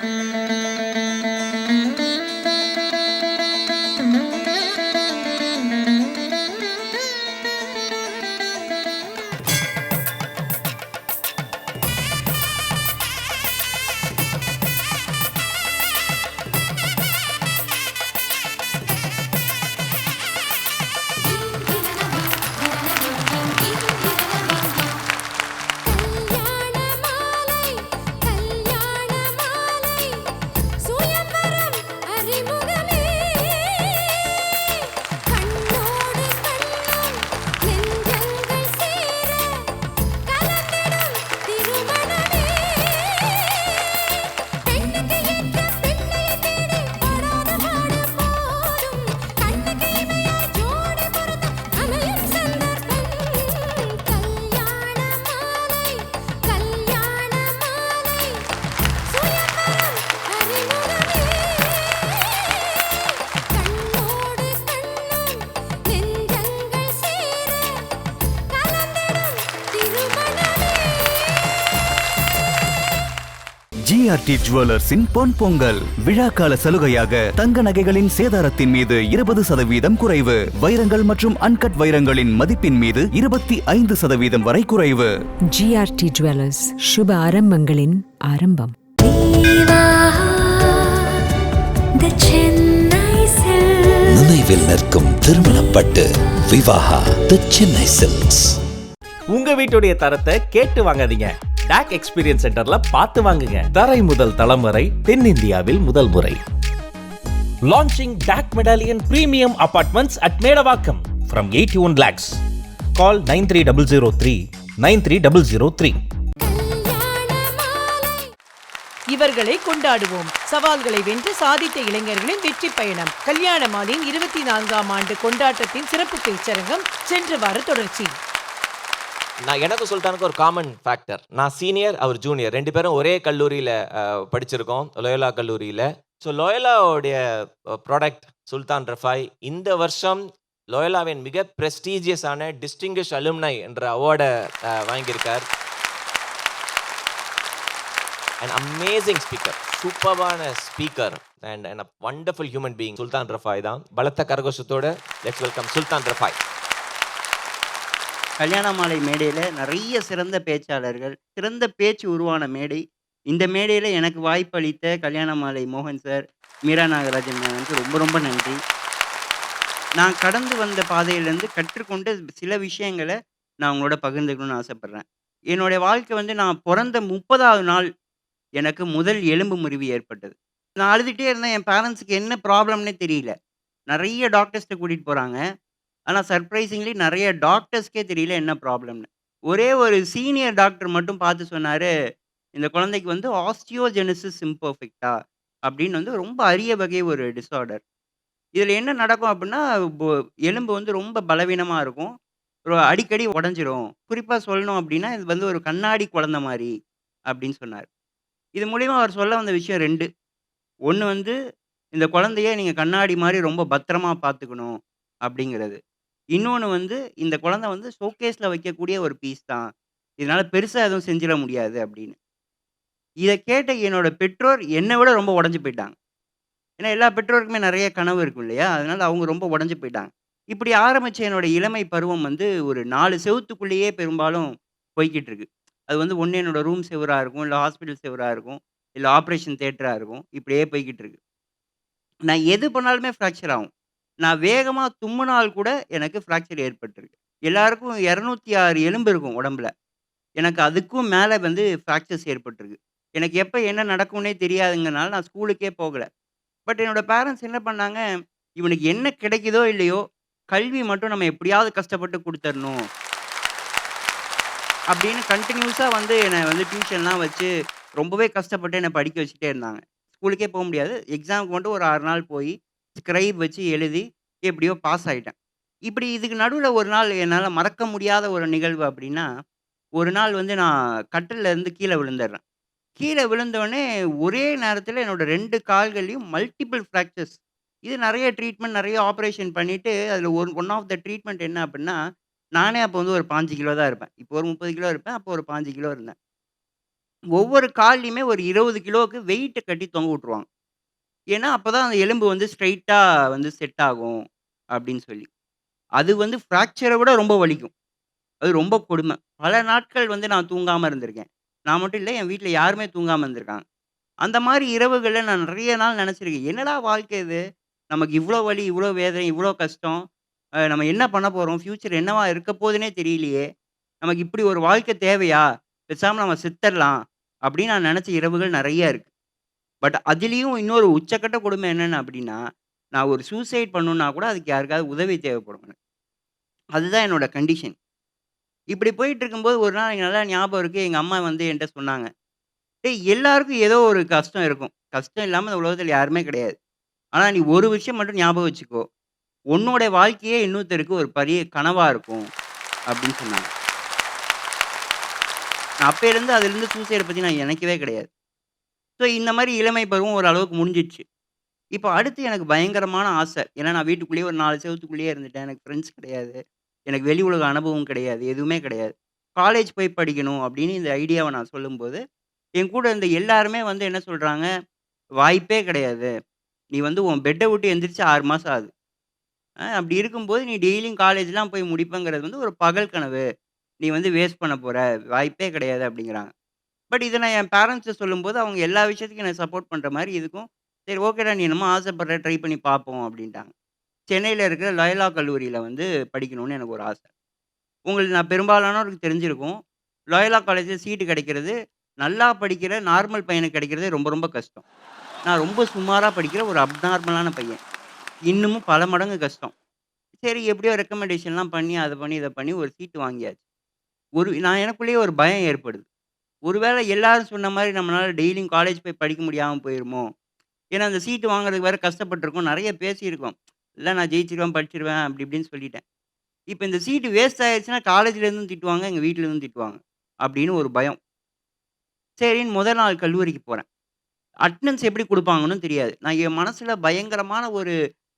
கல்யாண ஜிஆர்டி ஜுவல்லர்ஸின் பொன் பொங்கல். விழாக்கால சலுகையாக தங்க நகைகளின் சேதாரத்தின் மீது இருபது சதவீதம் குறைவு. வைரங்கள் மற்றும் அன்கட் வைரங்களின் மதிப்பின் மீது இருபத்தி ஐந்து சதவீதம் வரை குறைவு. ஜிஆர்டி ஜுவல்லர்ஸ் சுப ஆரம்பங்களின் ஆரம்பம். the Chennai Silk. நினைவில் நிற்கும் திருமணப்பட்டு விவாகா தி சென்னை சில்க்ஸ். உங்க வீட்டுடைய தரத்தை கேட்டு வாங்காதீங்க. டாக் எக்ஸ்பீரியன்ஸ் சென்டர்ல பார்த்து வாங்குங்க. தரை முதல் தளம் வரை தென்னிந்தியாவில் முதல் முறை. Launching talk medallion premium apartments at Medavakkam from eighty one lakhs call nine three double zero three nine three double zero three இவர்களை கொண்டாடுவோம். சவால்களை வென்று சாதித்த இளைஞர்களின் வெற்றி பயணம். கல்யாண மாலின் இருபத்தி நான்காம் ஆண்டு கொண்டாட்டத்தின் சிறப்பு பேச்சரங்கம் சென்ற வார தொடர்ச்சி. நான் எனக்கு சுல்தானுக்கு ஒரு காமன் ஃபேக்டர் நான் சீனியர் அவர் ஜூனியர் ரெண்டு பேரும் ஒரே கல்லூரியில் படிச்சிருக்கோம். லோயலா கல்லூரியில். ஸோ லோயலாவுடைய ப்ராடக்ட் சுல்தான் ரஃபாய். இந்த வருஷம் லோயலாவின் மிக ப்ரெஸ்டீஜியஸான டிஸ்டிங்கிஷ் அலுமினை என்ற அவார்டை வாங்கியிருக்கார். And amazing speaker சூப்பர்வான speaker and and wonderful human being Sultan Rafai தான். பலத்த கரகோஷத்தோட லெட்ஸ் வெல்கம் சுல்தான் ரஃபாய். கல்யாண மாலை மேடையில் நிறைய சிறந்த பேச்சாளர்கள் சிறந்த பேச்சு உருவான மேடை. இந்த மேடையில் எனக்கு வாய்ப்பளித்த கல்யாண மாலை மோகன் சார் மீரா நாகராஜன் வந்து ரொம்ப ரொம்ப நன்றி. நான் கடந்து வந்த பாதையிலேருந்து கற்றுக்கொண்ட சில விஷயங்களை நான் உங்களோட பகிர்ந்துக்கணும்னு ஆசைப்பட்றேன். என்னுடைய வாழ்க்கை வந்து நான் பிறந்த முப்பதாவது நாள் எனக்கு முதல் எலும்பு முறிவு ஏற்பட்டது. நான் அழுதுகிட்டே இருந்தேன். என் பேரண்ட்ஸுக்கு என்ன ப்ராப்ளம்னே தெரியல. நிறைய டாக்டர்ஸ்ட்ட கூட்டிகிட்டு போகிறாங்க ஆனால் சர்ப்ரைசிங்லி நிறைய டாக்டர்ஸ்க்கே தெரியல என்ன ப்ராப்ளம்னு ஒரே ஒரு சீனியர் டாக்டர் மட்டும் பார்த்து சொன்னார் இந்த குழந்தைக்கு வந்து ஆஸ்டியோஜெனிசிஸ் இம்பர்ஃபெக்டா அப்படின்னு வந்து ரொம்ப அரிய வகை ஒரு டிஸார்டர் இதில் என்ன நடக்கும் அப்படின்னா பொ- எலும்பு வந்து ரொம்ப பலவீனமாக இருக்கும். அடிக்கடி உடஞ்சிரும். குறிப்பாக சொல்லணும் அப்படின்னா இது வந்து ஒரு கண்ணாடி குழந்தை மாதிரி அப்படின்னு சொன்னார். இது மூலிமா அவர் சொல்ல வந்த விஷயம் ரெண்டு. ஒன்று வந்து இந்த குழந்தைய நீங்கள் கண்ணாடி மாதிரி ரொம்ப பத்திரமா பார்த்துக்கணும் அப்படிங்கிறது. இன்னொன்று வந்து இந்த குழந்தை வந்து ஷோகேஸில் வைக்கக்கூடிய ஒரு பீஸ் தான். இதனால பெருசாக எதுவும் செஞ்சிட முடியாது அப்படின்னு. இதை கேட்ட என்னோட பெற்றோர் என்னை விட ரொம்ப உடஞ்சி போயிட்டாங்க. ஏன்னா எல்லா பெற்றோருக்குமே நிறைய கனவு இருக்கும் இல்லையா? அதனால அவங்க ரொம்ப உடஞ்சி போயிட்டாங்க. இப்படி ஆரம்பிச்ச என்னோட இளமை பருவம் வந்து ஒரு நாலு செவுத்துக்குள்ளேயே பெரும்பாலும் போய்க்கிட்டு இருக்கு. அது வந்து ஒன்று என்னோட ரூம் செவராக இருக்கும் இல்லை ஹாஸ்பிட்டல் செவராக இருக்கும் இல்லை ஆப்ரேஷன் தேட்டராக இருக்கும். இப்படியே போய்க்கிட்டு இருக்கு. நான் எது பண்ணாலுமே ஃப்ராக்சர் ஆகும். நான் வேகமாக தும்முனால் கூட எனக்கு ஃப்ராக்சர் ஏற்பட்டிருக்கு. எல்லாருக்கும் இரநூத்தி ஆறு எலும்பு இருக்கும் உடம்புல. எனக்கு அதுக்கும் மேலே வந்து ஃப்ராக்சர்ஸ் ஏற்பட்டிருக்கு. எனக்கு எப்போ என்ன நடக்கும்னே தெரியாதுங்கனால நான் ஸ்கூலுக்கே போகலை. பட் என்னோட பேரண்ட்ஸ் என்ன பண்ணாங்க இவனுக்கு என்ன கிடைக்குதோ இல்லையோ கல்வி மட்டும் நம்ம எப்படியாவது கஷ்டப்பட்டு கொடுத்துடணும். அப்படின்னு கண்டினியூஸாக வந்து என்னை வந்து டியூஷன்லாம் வச்சு ரொம்பவே கஷ்டப்பட்டு என்னை படிக்க வச்சுட்டே இருந்தாங்க. ஸ்கூலுக்கே போக முடியாது. எக்ஸாமுக்கு மட்டும் ஒரு ஆறு நாள் போய் ஸ்க்ரைப் வச்சு எழுதி எப்படியோ பாஸ் ஆயிட்டேன். இப்படி இதுக்கு நடுவில் ஒரு நாள் என்னால் மறக்க முடியாத ஒரு நிகழ்வு அப்படின்னா ஒரு நாள் வந்து நான் கட்டில்ல இருந்து கீழே விழுந்துடுறேன். கீழே விழுந்தோடனே ஒரே நேரத்தில் என்னோட ரெண்டு கால்கள்லையும் மல்டிபிள் ஃப்ராக்சர்ஸ் இது நிறைய ட்ரீட்மெண்ட் நிறைய ஆப்ரேஷன் பண்ணிட்டு அதில் ஒரு ஒன் ஆஃப் த ட்ரீட்மெண்ட் என்ன அப்படின்னா நானே அப்போ வந்து ஒரு பாஞ்சு கிலோ தான் இருப்பேன். இப்போ ஒரு முப்பது கிலோ இருப்பேன் அப்போ ஒரு பாஞ்சு கிலோ இருந்தேன். ஒவ்வொரு கால்லையுமே ஒரு 20 கிலோவுக்கு வெயிட்ட கட்டி தொங்க விட்டுருவாங்க. ஏன்னா, அப்பதான் அந்த எலும்பு வந்து ஸ்ட்ரைட்டாக வந்து செட் ஆகும் அப்படின்னு சொல்லி. அது வந்து ஃப்ராக்சர விட ரொம்ப வலிக்கும். அது ரொம்ப கொடுமை. பல நாட்கள் வந்து நான் தூங்காம இருந்திருக்கேன். நான் மட்டும் இல்ல, என் வீட்ல யாருமே தூங்காம இருந்திருக்காங்க. அந்த மாரி இரவுகள்ல நான் நெறைய நாள் நெனச்சிருக்கேன். என்னடா வாழ்க்கை இது? நமக்கு இவ்ளோ வலி, இவ்ளோ வேதனை, இவ்ளோ கஷ்டம். அ நம்ம என்ன பண்ண போறோம்? ஃப்யூச்சர் என்னவா இருக்க போதுன்னே தெரியலையே! நமக்கு இப்படி ஒரு வாழ்க்கை தேவையா? பேசாம நம்ம செத்தரலாம். அப்படின்னு நான் நெனச்ச இரவுகள் நெறைய இருக்கு. பட் அதிலயும் இன்னொரு உச்சக்கட்ட கொடுமை என்னன்னு அப்படின்னா, நான் ஒரு சூசைட் பண்ணணும்னா கூட அதுக்கு யாருக்காவது உதவி தேவைப்படும் எனக்கு. அதுதான் என்னோட கண்டிஷன். இப்படி போயிட்டு இருக்கும்போது ஒரு நாள் எனக்கு நல்லா ஞாபகம் இருக்கு. எங்க அம்மா வந்து என்ட்ட சொன்னாங்க. "டேய் எல்லாருக்கும் ஏதோ ஒரு கஷ்டம் இருக்கும். கஷ்டம் இல்லாம இந்த உலகத்துல யாருமே கிடையாது. ஆனா நீ ஒரு விஷயம் மட்டும் ஞாபகம் வச்சுக்கோ. உன்னோட வாழ்க்கையே இன்னொருத்தருக்கு ஒரு பெரிய கனவா இருக்கும்." அப்படின்னு சொன்னாங்க. நான் அப்பயிலேருந்து அதிலிருந்து சூசைட பத்தி நான் நினைக்கவே கிடையாது. ஸோ இந்த மாதிரி இளமை பருவம் ஓரளவுக்கு முடிஞ்சிடுச்சு இப்போ அடுத்து எனக்கு பயங்கரமான ஆசை. ஏன்னா நான் வீட்டுக்குள்ளேயே ஒரு 4 செவுத்துக்குள்ளேயே இருந்துட்டேன். எனக்கு ஃப்ரெண்ட்ஸ் கிடையாது. எனக்கு வெளி உலக அனுபவம் கிடையாது. எதுவுமே கிடையாது. காலேஜ் போய் படிக்கணும் அப்படின்னு இந்த ஐடியாவ நான் சொல்லும்போது, என் கூட இருந்த எல்லாருமே வந்து என்ன சொல்றாங்க, "வாய்ப்பே கிடையாது. நீ வந்து உன் பெட்ட விட்டு எந்திரிச்சு 6 மாசம் ஆகுது. அ அப்படி இருக்கும்போது நீ டெய்லியும் காலேஜ்லாம் போய் முடிப்பேங்கிறது வந்து ஒரு பகல் கனவு. நீ வந்து வேஸ்ட் பண்ண போற. வாய்ப்பே கிடையாது." அப்படிங்கிறாங்க. பட் இத நான் என் பேரண்ட்ஸ்ட்ட சொல்லும்போது, அவங்க எல்லா விஷயத்துக்கும் என்ன சப்போர்ட் பண்ற மாரி இதுக்கும், "சரி ஓகேடா நீ என்னமோ ஆசைப்படுற ட்ரை பண்ணி பார்ப்போம்." அப்படின்ட்டாங்க. சென்னையில இருக்கிற லயோலா கல்லூரியில வந்து படிக்கணும்னு எனக்கு ஒரு ஆசை. உங்களுக்கு நான் பெரும்பாலானோருக்கு தெரிஞ்சிருக்கும். லயோலா காலேஜ்ல சீட்டு கிடைக்கிறது, நல்லா படிக்கிற நார்மல் பையனுக்கு கிடைக்கிறதே ரொம்ப ரொம்ப கஷ்டம். நான் ரொம்ப சுமாரா படிக்கிற ஒரு அப்நார்மலான பையன். இன்னமும் பல மடங்கு கஷ்டம். சரி எப்படியோ ரெக்கமெண்டேஷன்லாம் பண்ணி, அத பண்ணி, இத பண்ணி ஒரு சீட்டு வாங்கியாச்சு. ஒரு நான் எனக்குள்ளேயே ஒரு பயம் ஏற்படுது. ஒருவேளை எல்லாரும் சொன்ன மாதிரி நம்மளால டெய்லியும் காலேஜ் போய் படிக்க முடியாம போயிருமோ? ஏன்னா அந்த சீட்டு வாங்குறதுக்கு வேற கஷ்டப்பட்டுருக்கோம். நெறைய பேசியிருக்கோம். இல்ல நான் ஜெயிச்சிருவேன், படிச்சிருவேன் அப்படி இப்படின்னு சொல்லிட்டேன். இப்ப இந்த சீட்டு வேஸ்ட் ஆயிருச்சுன்னா காலேஜ்லேருந்தும் திட்டுவாங்க, எங்க வீட்ல இருந்தும் திட்டுவாங்க. அப்படின்னு ஒரு பயம். சரின்னு முதல் நாள் கல்லூரிக்கு போறேன். அட்டெண்டன்ஸ் எப்படி குடுப்பாங்கன்னு தெரியாது. நான் என் மனசுல பயங்கரமான ஒரு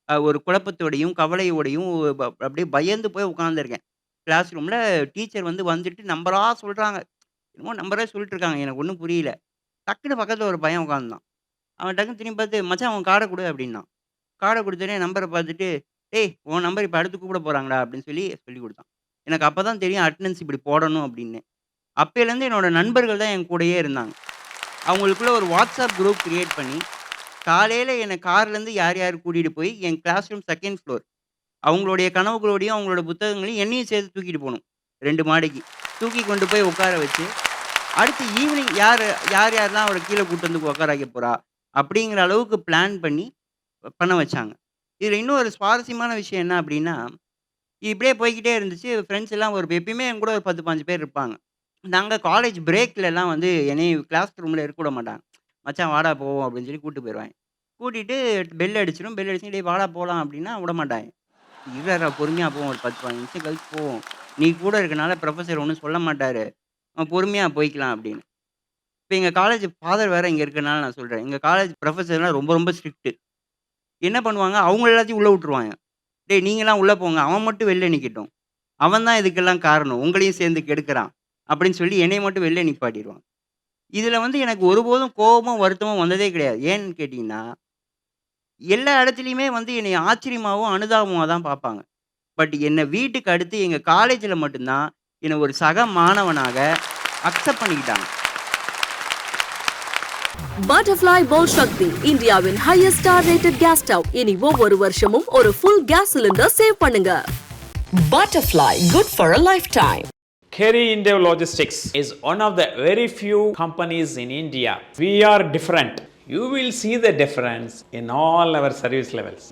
அ ஒரு குழப்பத்தோடையும், கவலையோடையும் ப அப்படியே பயந்து போய் உட்காந்துருக்கேன் கிளாஸ் ரூம்ல டீச்சர் வந்து வந்துட்டு நம்பராக சொல்றாங்க. என்னமோ நம்பரே சொல்லிட்டு இருக்காங்க. எனக்கு ஒன்றும் புரியல. டக்குனு பக்கத்தில் ஒரு பையன் உட்கார்ந்தான். அவன் டக்குனு திரும்பி பார்த்து, "மச்சான் அவன் காடை கொடு அப்படின்னான். காடை குடுத்தோனே நம்பரை பார்த்துட்டு, "டேய் உன் நம்பர் இப்போ அடுத்து கூப்பிட போகிறாங்களா அப்படின்னு சொல்லி சொல்லிக் கொடுத்தான் எனக்கு அப்போ தான் தெரியும் அட்டண்டன்ஸ் இப்படி போடணும் அப்படின்னு. அப்போலேருந்து என்னோடய நண்பர்கள் தான் என் கூடயே இருந்தாங்க. அவங்களுக்குள்ள ஒரு வாட்ஸ்அப் குரூப் க்ரியேட் பண்ணி, காலையில் என்னை கார்லேருந்து யார் யார் கூட்டிகிட்டு போய் என் கிளாஸ் ரூம் செகண்ட் ஃப்ளோர். அவங்களுடைய கனவுகளோடையும், அவங்களோட புத்தகங்களையும் என்னையும் சேர்த்து தூக்கிட்டு போகணும் ரெண்டு மாடிக்கு. தூக்கி கொண்டு போய் உட்கார வச்சு, அடுத்து ஈவினிங் யார் யார் யாரெல்லாம் அவரை கீழே கூட்டு வந்து உட்கார வைக்க போறா? அப்படிங்கிற அளவுக்கு பிளான் பண்ணி பண்ண வச்சாங்க. இன்னும் இன்னொரு சுவாரஸ்யமான விஷயம் என்ன அப்படின்னா, இப்படியே போய்கிட்டே இருந்துச்சு. ஃப்ரெண்ட்ஸ் எல்லாம் ஒரு எப்பயுமே என் கூட ஒரு 10, 15 பேர் இருப்பாங்க. நாங்கள் காலேஜ் பிரேக்லலாம் வந்து என்னையும் கிளாஸ் ரூமில் இருக்க விட மாட்டாங்க. "மச்சான் வாடா போவோம்" அப்படின்னு சொல்லி கூட்டு போயிடுவாங்க கூட்டிகிட்டு பெல் அடிச்சிடும் பெல் அடிச்சு, இடையே வாடா போகலாம் அப்படின்னா விட மாட்டாங்க "இருடா பொறுமையாக போவோம். ஒரு 10, 15 நிமிஷம் கழிச்சு போவோம். நீ கூட இருக்கனால ப்ரொஃபஸர் ஒன்றும் சொல்ல மாட்டார் பொறுமையாக போய்க்கலாம்" அப்படின்னு. இப்ப எங்க காலேஜ் ஃபாதர் வேற இங்க இருக்கனால நான் சொல்றேன். எங்க காலேஜ் புரொஃபசர்லாம் ரொம்ப ரொம்ப ஸ்ட்ரிக்ட்டு என்ன பண்ணுவாங்க, அவங்க எல்லாத்தையும் உள்ள விட்டுருவாங்க. "டேய் நீங்கலாம் உள்ள போங்க. அவன் மட்டும் வெளில நிக்கட்டும். அவன் தான் இதுக்கெல்லாம் காரணம். உங்களையும் சேர்ந்து கெடுக்குறான்." அப்படின்னு சொல்லி என்னைய மட்டும் வெளில நிப்பாட்டிருவாங்க. இதுல வந்து எனக்கு ஒருபோதும் கோவமும், வருத்தமும் வந்ததே கிடையாது. ஏன்னு கேட்டீங்கன்னா, எல்லா இடத்துலயுமே வந்து என்னைய ஆச்சரியமாவும், அனுதாபமா தான் பார்ப்பாங்க. பட் என்ன வீட்டுக்கு அடுத்து எங்க காலேஜ்ல மட்டும் தான் என்ன ஒரு சக மாணவனாக அக்செப்ட் பண்ணிக்கிட்டாங்க. பட்டர்ஃப்ளை போல் சக்தி இந்தியாவின் highest star rated gas stove இனி ஒவ்வொரு வருஷமும் ஒரு ஃபுல் கேஸ் சிலிண்டர் சேவ் பண்ணுங்க butterfly good for a lifetime Kerry India Logistics is one of the very few companies in India. We are different. You will see the difference in all our service levels.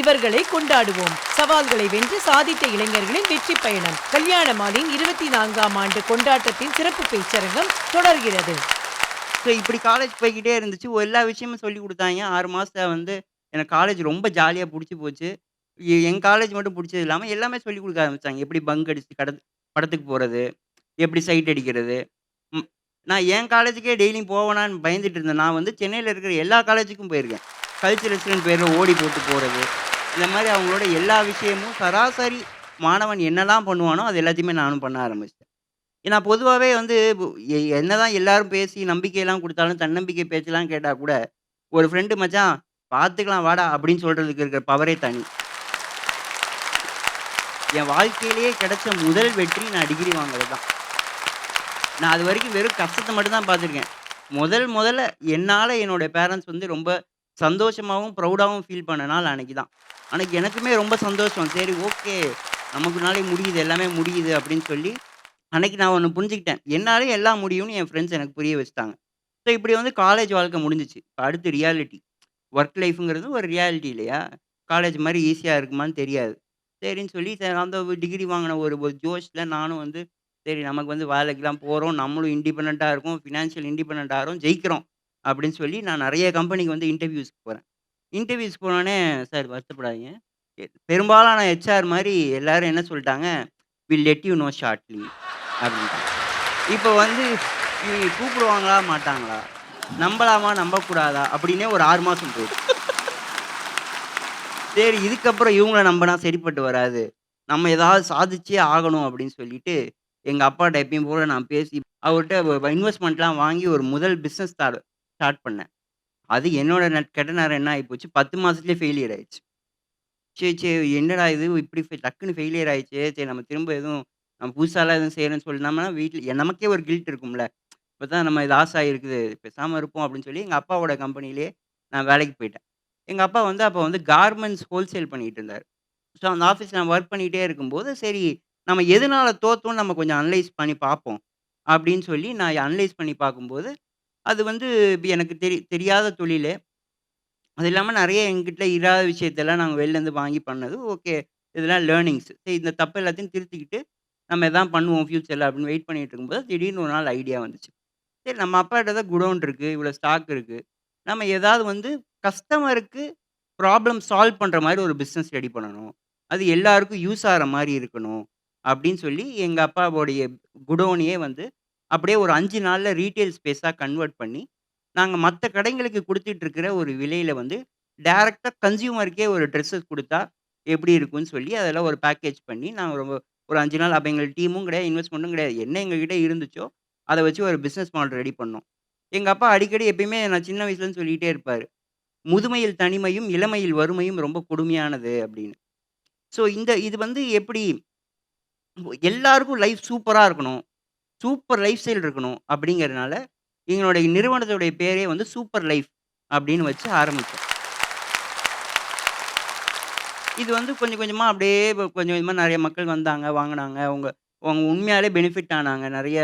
இவர்களை கொண்டாடுவோம் சவால்களை வென்று சாதித்த இளைஞர்களின் வெற்றி பயணம் கல்யாண மாலின் இருபத்தி நான்காம் ஆண்டு கொண்டாட்டத்தின் சிறப்பு பேச்சரங்கம் தொடர்கிறது ஸோ இப்படி காலேஜ் போய்கிட்டே இருந்துச்சு. எல்லா விஷயமும் சொல்லிக் குடுத்தாய்ங்க. 6 மாசத்துல வந்து எனக்கு காலேஜ் ரொம்ப ஜாலியா பிடிச்சி போச்சு. என் காலேஜ் மட்டும் பிடிச்சது இல்லாம எல்லாமே சொல்லிக் கொடுக்க ஆரம்பிச்சாங்க. எப்படி பங்க் அடிச்சு கட படத்துக்கு போறது, எப்படி சைட் அடிக்கிறது. நான் என் காலேஜுக்கே டெய்லியும் போவேனான்னு பயந்துட்டு இருந்தேன். நான் வந்து சென்னையில் இருக்கிற எல்லா காலேஜுக்கும் போயிருக்கேன். கல்ச்சுரல்ஸ்ன்னு பேரில் ஓடி போட்டு போகிறது இந்த மாதிரி அவங்களோட எல்லா விஷயமும் சராசரி மாணவன் என்னலாம் பண்ணுவானோ, அது எல்லாத்தையுமே நானும் பண்ண ஆரம்பிச்சிட்டேன் ஏன்னா பொதுவாகவே வந்து எ என்னதான் எல்லாரும் பேசி நம்பிக்கையெல்லாம் கொடுத்தாலும் தன்னம்பிக்கை பேச்செல்லாம் கேட்டால் கூட, ஒரு ஃப்ரெண்டு "மச்சான் பார்த்துக்கலாம் வாடா" அப்படின்னு சொல்கிறதுக்கு இருக்கிற பவரே தனி. என் வாழ்க்கையிலேயே கிடைச்ச முதல் வெற்றி நான் டிகிரி வாங்குறது தான். நான் அதுவரைக்கும் வெறும் கஷ்டத்தை மட்டும் தான் பார்த்துருக்கேன். முதல் முதல்ல என்னால் என்னோட பேரண்ட்ஸ் வந்து ரொம்ப சந்தோஷமாவும், ப்ரவுடாவும் ஃபீல் பண்ண நாள் அன்னைக்கு தான். அன்னைக்கு எனக்குமே ரொம்ப சந்தோஷம். சரி ஓகே, நமக்குனாலே முடியுது, எல்லாமே முடியுது அப்படின்னு சொல்லி, அன்னைக்கு நான் ஒண்ணு புரிஞ்சுக்கிட்டேன். என்னாலயும் எல்லாம் முடியும்னு என் ஃப்ரெண்ட்ஸ் எனக்கு புரிய வச்சுட்டாங்க. ஸோ இப்படி வந்து காலேஜ் வாழ்க்கை முடிஞ்சுச்சு. அடுத்து ரியாலிட்டி. ஒர்க் லைஃப்ங்கிறது ஒரு ரியாலிட்டி இல்லையா? காலேஜ் மாரி ஈஸியா இருக்குமான்னு தெரியாது. சரின்னு சொல்லி ச அந்த டிகிரி வாங்கின ஒரு ஒரு ஜோஷ்ல நானும் வந்து, சரி நமக்கு வந்து வேலைக்கெல்லாம் போறோம். நம்மளும் இண்டிபெண்டன்ட்டா இருக்கோம். ஃபினான்ஷியல் இண்டிபெண்டன்ட் ஆகுறோம். ஜெயிக்கிறோம். அப்படின்னு சொல்லி நான் நெறைய கம்பெனிக்கு வந்து இன்டர்வியூஸ்க்கு போறேன். இன்டர்வியூஸ் போனோனே, "சார் வருத்தப்படாதீங்க. எ பெரும்பாலான ஹெச்ஆர் மாரி எல்லாரும் என்ன சொல்ட்டாங்க, "will let you know shortly" அப்படின்ட்டாங்க. இப்போ வந்து இவங்க கூப்பிடுவாங்களா, மாட்டாங்களா? நம்பலாமா, நம்பக்கூடாதா? அப்படின்னே ஒரு 6 மாசம் போயிடுச்சு. சரி இதுக்கப்புறம் இவங்கள நம்புனா சரிப்பட்டு வராது. நம்ம ஏதாவது சாதிச்சே ஆகணும் அப்படின்னு சொல்லிட்டு, எங்க அப்பாட்ட எப்பயும் போல நான் பேசி, அவர்ட்ட வ இன்வெஸ்ட்மென்ட்லாம் வாங்கி ஒரு முதல் பிசினஸ் ஸ்டார்ட் ஸ்டார்ட் பண்ணேன். அது என்னோட நட் கெட்ட நேரம் என்ன ஆயிப்போச்சு, 10 மாசத்துலயே ஃபெயிலியர் ஆயிடுச்சு. சரி, சரி என்னடா இது இப்படி ஃபெ டக்குன்னு ஃபெயிலியர் ஆயிடுச்சே! சரி நம்ம திரும்ப எதுவும் நம்ம புதுசாலாம் எதுவும் செய்யணும்னு சொல்லி நம்ம வீட்ல நமக்கே ஒரு கில்ட் இருக்கும்ல. இப்பதான் நம்ம லாஸ் ஆகியிருக்குது. பேசாம இருப்போம் அப்படின்னு சொல்லி எங்க அப்பாவோட கம்பெனியிலேயே நான் வேலைக்கு போயிட்டேன். எங்க அப்பா வந்து அப்ப வந்து கார்மெண்ட்ஸ் ஹோல்சேல் பண்ணிட்டு இருந்தாரு. ஸோ அந்த ஆஃபீஸ்ல நான் வொர்க் பண்ணிட்டே இருக்கும்போது, சரி நம்ம எதனால தோத்தோம்னு நம்ம கொஞ்சம் அனலைஸ் பண்ணி பார்ப்போம். அப்படின்னு சொல்லி நான் அனலைஸ் பண்ணி பார்க்கும்போது, அது வந்து எனக்கு தெரி தெரியாத தொழிலு. அது இல்லாம நெறைய என்கிட்ட இராத விஷயத்தெல்லாம் நாங்க வெளிலேருந்து வாங்கி பண்ணது. ஓகே. இதெல்லாம் லேர்னிங்ஸ். சரி இந்த தப்பு எல்லாத்தையும் திருத்திக்கிட்டு, நம்ம இதான் பண்ணுவோம் ஃபியூச்சர்ல அப்படின்னு வெயிட் பண்ணிட்டு இருக்கும்போது, திடீர்னு ஒரு நாள் ஐடியா வந்துச்சு. சரி நம்ம அப்பாட்ட தான் குடோன் இருக்கு. இவ்வளோ ஸ்டாக் இருக்கு. நம்ம ஏதாவது வந்து கஸ்டமருக்கு ப்ராப்ளம் சால்வ் பண்ற மாரி ஒரு பிசினஸ் ரெடி பண்ணணும். அது எல்லாருக்கும் யூஸ் ஆகிற மாரி இருக்கணும். அப்படின்னு சொல்லி எங்க அப்பாவோடைய குடோனையே வந்து அப்படியே ஒரு 5 நாள்ல ரீட்டெயில் ஸ்பேஸா கன்வெர்ட் பண்ணி, நாங்க மத்த கடைங்களுக்கு குடுத்துட்டு இருக்கிற ஒரு விலையில வந்து டைரக்ட்டா கன்சியூமருக்கே ஒரு ட்ரெஸ்ஸஸ் குடுத்தா எப்படி இருக்கும்னு சொல்லி அதெல்லாம் ஒரு பேக்கேஜ் பண்ணி, நாங்க ரொம்ப ஒரு 5 நாள் அப்ப எங்களுக்கு டீமும் கிடையாது, இன்வெஸ்ட்மென்ட்டும் கிடையாது. என்ன எங்ககிட்ட இருந்துச்சோ, அத வச்சு ஒரு பிசினஸ் மாடல் ரெடி பண்ணோம். எங்க அப்பா அடிக்கடி எப்பயுமே நான் சின்ன வயசுலேருந்து சொல்லிட்டே இருப்பாரு. "முதுமையில் தனிமையும், இளமையில் வறுமையும் ரொம்ப கொடுமையானது" அப்படின்னு. ஸோ இந்த இது வந்து எப்படி எல்லாருக்கும் லைஃப் சூப்பரா இருக்கணும். சூப்பர் லைஃப் ஸ்டைல் இருக்கணும் அப்படிங்கிறதுனால, எங்களுடைய நிறுவனத்துடைய பேரே வந்து சூப்பர் லைஃப் அப்படின்னு வச்சு ஆரம்பித்தோம் இது வந்து கொஞ்சம் கொஞ்சமாக அப்படியே கொஞ்சம் கொஞ்சமாக நிறைய மக்கள் வந்தாங்க, வாங்கினாங்க. அவங்க அவங்க உண்மையாலே பெனிஃபிட் ஆனாங்க. நிறைய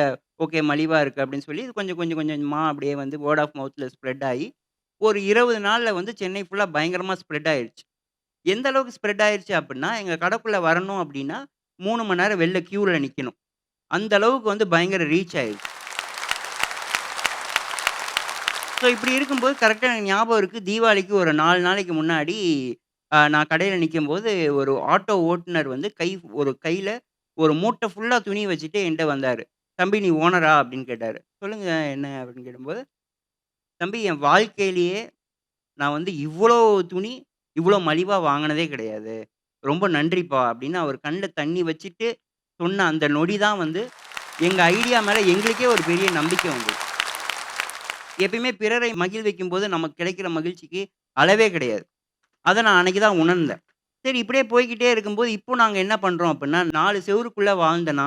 ஓகே மலிவாக இருக்குது அப்படின்னு சொல்லி, இது கொஞ்சம் கொஞ்சம் கொஞ்சமாக அப்படியே வந்து வேர்ட் ஆஃப் மவுத்தில் ஸ்ப்ரெட் ஆகி ஒரு இருபது நாளில் வந்து சென்னை ஃபுல்லாக பயங்கரமாக ஸ்ப்ரெட் ஆயிடுச்சு எந்த அளவுக்கு ஸ்ப்ரெட் ஆயிடுச்சு அப்படின்னா, எங்கள் கடைக்குள்ளே வரணும் அப்படின்னா, மூணு மணி நேரம் வெளில க்யூவில் நிற்கணும் அந்த அளவுக்கு வந்து பயங்கர ரீச் ஆயிடுச்சு ஸோ இப்படி இருக்கும்போது கரெக்டாக எனக்கு ஞாபகம் இருக்குது தீபாவளிக்கு ஒரு நாலு நாளைக்கு முன்னாடி, அ நான் கடையில் நிற்கும்போது ஒரு ஆட்டோ ஓட்டுநர் வந்து கை ஒரு கையில் ஒரு மூட்டை ஃபுல்லாக துணி வச்சுட்டு என்கிட்ட வந்தார் "தம்பி நீ ஓனரா?" அப்படின்னு கேட்டார் "சொல்லுங்க என்ன?" அப்படின்னு கேட்டும்போது "தம்பி என் வாழ்க்கையிலேயே நான் வந்து இவ்வளோ துணி, இவ்வளோ மலிவாக வாங்கினதே கிடையாது. ரொம்ப நன்றிப்பா" அப்படின்னு அவர் கண்ணில் தண்ணி வச்சுட்டு சொன்ன அந்த நொடி தான் வந்து, எங்கள் ஐடியா மேலே எங்களுக்கே ஒரு பெரிய நம்பிக்கை உண்டு எப்பயுமே பிறரை மகிழ் வைக்கும்போது நமக்கு கிடைக்கிற மகிழ்ச்சிக்கு அளவே கிடையாது. அதை நான் அன்னைக்கு தான் உணர்ந்தேன். சரி இப்படியே போய்கிட்டே இருக்கும்போது, இப்போ நாங்கள் என்ன பண்ணுறோம் அப்படின்னா, நாலு செவருக்குள்ளே வாழ்ந்தேன்னா,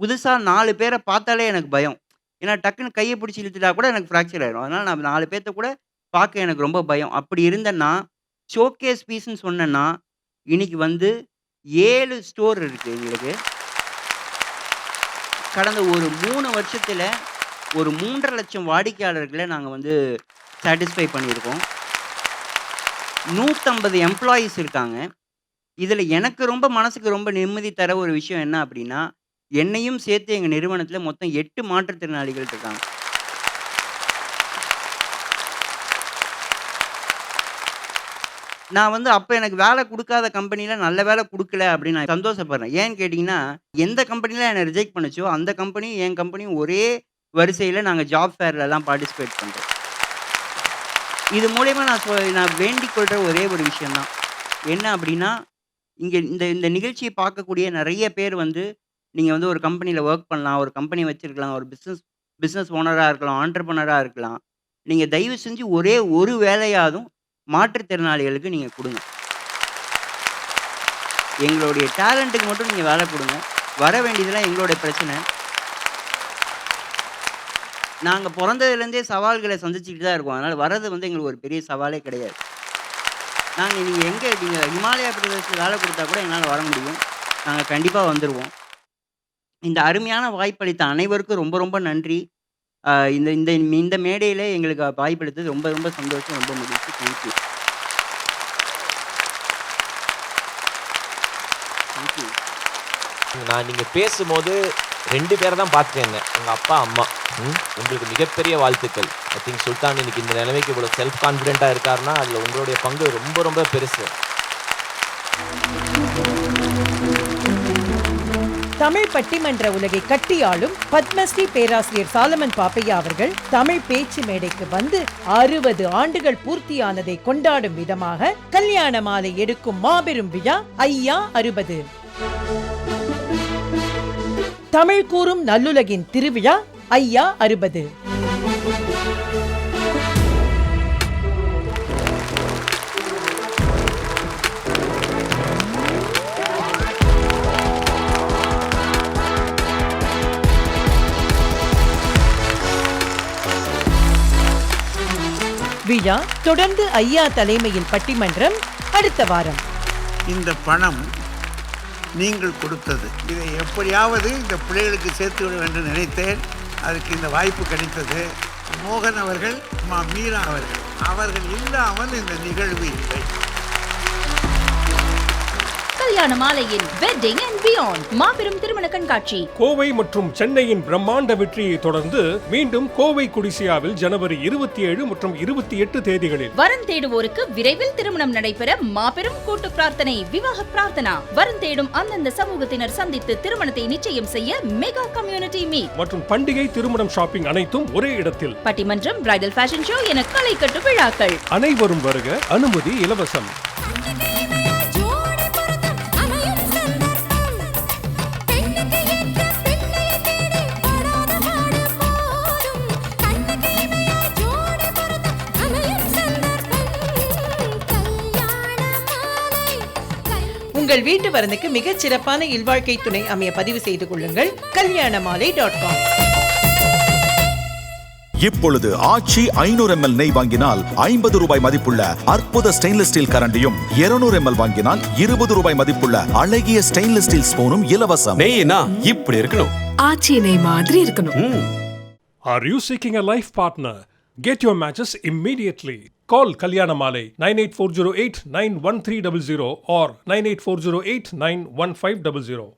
புதுசாக நாலு பேரை பார்த்தாலே எனக்கு பயம். ஏன்னா டக்குன்னு கையை பிடிச்சி இழுத்துட்டா கூட எனக்கு ஃப்ராக்சர் ஆகிடும் அதனால் நான் நாலு பேர்த்த கூட பார்க்க எனக்கு ரொம்ப பயம். அப்படி இருந்தேன்னா, ஷோகேஸ் பீஸ்ன்னு சொன்னேன்னா, இன்னைக்கு வந்து ஏழு ஸ்டோர் இருக்குது எங்களுக்கு. கடந்த ஒரு மூணு வருஷத்தில் ஒரு மூன்றரை லட்சம் வாடிக்கையாளர்களை நாங்கள் வந்து சாட்டிஸ்ஃபை பண்ணியிருக்கோம். 150 எம்ப்ளாயீஸ் இருக்காங்க. இதில் எனக்கு ரொம்ப மனசுக்கு ரொம்ப நிம்மதி தர ஒரு விஷயம் என்ன அப்படின்னா, என்னையும் சேர்த்து எங்கள் நிறுவனத்தில் மொத்தம் எட்டு மாற்றுத்திறனாளிகள் இருக்காங்க. நான் வந்து அப்போ எனக்கு வேலை கொடுக்காத கம்பெனியில் நல்ல வேலை கொடுக்கல அப்படின்னு நான் சந்தோஷப்படுறேன். ஏன்னு கேட்டிங்கன்னா எந்த கம்பெனியில் என்னை ரிஜெக்ட் பண்ணுச்சோ, அந்த கம்பெனியும் என் கம்பெனியும் ஒரே வரிசையில் நாங்கள் ஜாப் ஃபேர்லலாம் பார்ட்டிசிபேட் பண்ணுறோம் இது மூலயமா நான் சொ நான் வேண்டிக் கொள்கிற ஒரே ஒரு விஷயந்தான் என்ன அப்படின்னா, இங்கே இந்த இந்த நிகழ்ச்சியை பார்க்கக்கூடிய நிறைய பேர் வந்து நீங்கள் வந்து ஒரு கம்பெனியில் ஒர்க் பண்ணலாம் ஒரு கம்பெனி வச்சுருக்கலாம் ஒரு பிஸ்னஸ் பிஸ்னஸ் ஓனராக இருக்கலாம் ஆண்டர்பனராக இருக்கலாம். நீங்கள் தயவு செஞ்சு ஒரே ஒரு வேலையாதும் மாற்றுத்திறனாளிகளுக்கு நீங்கள் கொடுங்க. எங்களுடைய டேலண்ட்டுக்கு மட்டும் நீங்கள் வேலை கொடுங்க. வர வேண்டியதெல்லாம் எங்களுடைய பிரச்சனை. நாங்கள் பிறந்ததுலேருந்தே சவால்களை சந்திச்சுக்கிட்டு தான் இருக்கோம். அதனால் வர்றது வந்து எங்களுக்கு ஒரு பெரிய சவாலே கிடையாது. நாங்கள் நீங்கள் எங்கே நீங்கள் ஹிமாலயா பிரதேசத்தில் வேலை கொடுத்தா கூட எங்களால் வர முடியும். நாங்கள் கண்டிப்பாக வந்துடுவோம் இந்த அருமையான வாய்ப்பளித்த அனைவருக்கும் ரொம்ப ரொம்ப நன்றி. ஆஹ் இந்த இந்த இந்த மேடையில் எங்களுக்கு வாய்ப்பளித்தது ரொம்ப ரொம்ப சந்தோஷம் ரொம்ப மகிழ்ச்சி. தேங்க்யூ தேங்க்யூ நான் நீங்கள் பேசும்போது ரெண்டு பேரை தான் பார்த்துருந்தேன். உங்கள் அப்பா அம்மா. ம், உங்களுக்கு மிகப்பெரிய வாழ்த்துக்கள். ஐ திங்க் சுல்தான் இன்னைக்கு இந்த நிலைமைக்கு இவ்வளோ செல்ஃப் கான்ஃபிடென்ட்டாக இருக்காருன்னா அதில் உங்களுடைய பங்கு ரொம்ப ரொம்ப பெருசு. தமிழ் பட்டிமன்ற உலகை கட்டியாளும் பத்மஸ்ரீ பேராசிரியர் சாலமன் பாப்பையா அவர்கள் தமிழ் பேச்சு மேடைக்கு வந்து அறுபது ஆண்டுகள் பூர்த்தியானதை கொண்டாடும் விதமாக கல்யாண மாலை எடுக்கும் மாபெரும் விழா ஐயா அறுபது. தமிழ் கூறும் நல்லுலகின் திருவிழா ஐயா அறுபது. விழா தொடர்ந்து ஐயா தலைமையில் பட்டிமன்றம் அடுத்த வாரம். இந்த பணம் நீங்கள் கொடுத்தது. இதை எப்படியாவது இந்த பிள்ளைகளுக்கு சேர்த்து விட வேண்டும் நினைத்தேன். அதுக்கு இந்த வாய்ப்பு கிடைத்தது. மோகன் அவர்கள் மா மீரா அவர்கள். அவர்கள் இல்லாமல் இந்த நிகழ்வு இல்லை. கல்யாண மாலையின் வெட்டிங் அண்ட் பியாண்ட் மாபெரும் திருமண கண்காட்சி. கோவை மற்றும் சென்னையின் பிரம்மாண்ட வெற்றியை தொடர்ந்து மீண்டும் கோவை குடிசியாவில் ஜனவரி இருபத்தி ஏழு மற்றும் இருபத்தி எட்டு தேதிகளில். வரன் தேடுவோருக்கு விரைவில் திருமணம் நடைபெற மாபெரும் கூட்டு பிரார்த்தனை விவாக பிரார்த்தனா. வரன் தேடும் அந்தந்த சமூகத்தினர் சந்தித்து திருமணத்தை நிச்சயம் செய்ய மெகா கம்யூனிட்டி மீட். மற்றும் பண்டிகை திருமணம் ஷாப்பிங் அனைத்தும் ஒரே இடத்தில். பட்டிமன்றம் பிரைடல் ஃபேஷன் ஷோ என களை கட்டு விழாக்கள். அனைவரும் வருக அனுமதி இலவசம். வீட்டு வரனுக்கு மிகச் சிறப்பான இல்வாழ்க்கை துணை அமைய பதிவு செய்து கொள்ளுங்கள். கல்யாண மாலை டாட் காம் இப்பொழுது ஆச்சி ஐநூறு எம்எல் நெய் வாங்கினால் ஐம்பது ரூபாய் மதிப்புள்ள அற்புத ஸ்டெயின்லெஸ் ஸ்டீல் கரண்டியும் 200 எம்எல் வாங்கினால் இருபது ரூபாய் மதிப்புள்ள அழகிய ஸ்டெயின்லெஸ் ஸ்டீல் ஸ்பூனும் இலவசம். நெய்னா இப்படி இருக்கணும். ஆச்சி நெய் மாதிரி இருக்கணும். Are you seeking a life partner? Get your matches immediately. Call Kalyanamale 98408 91300 or 98408 91500.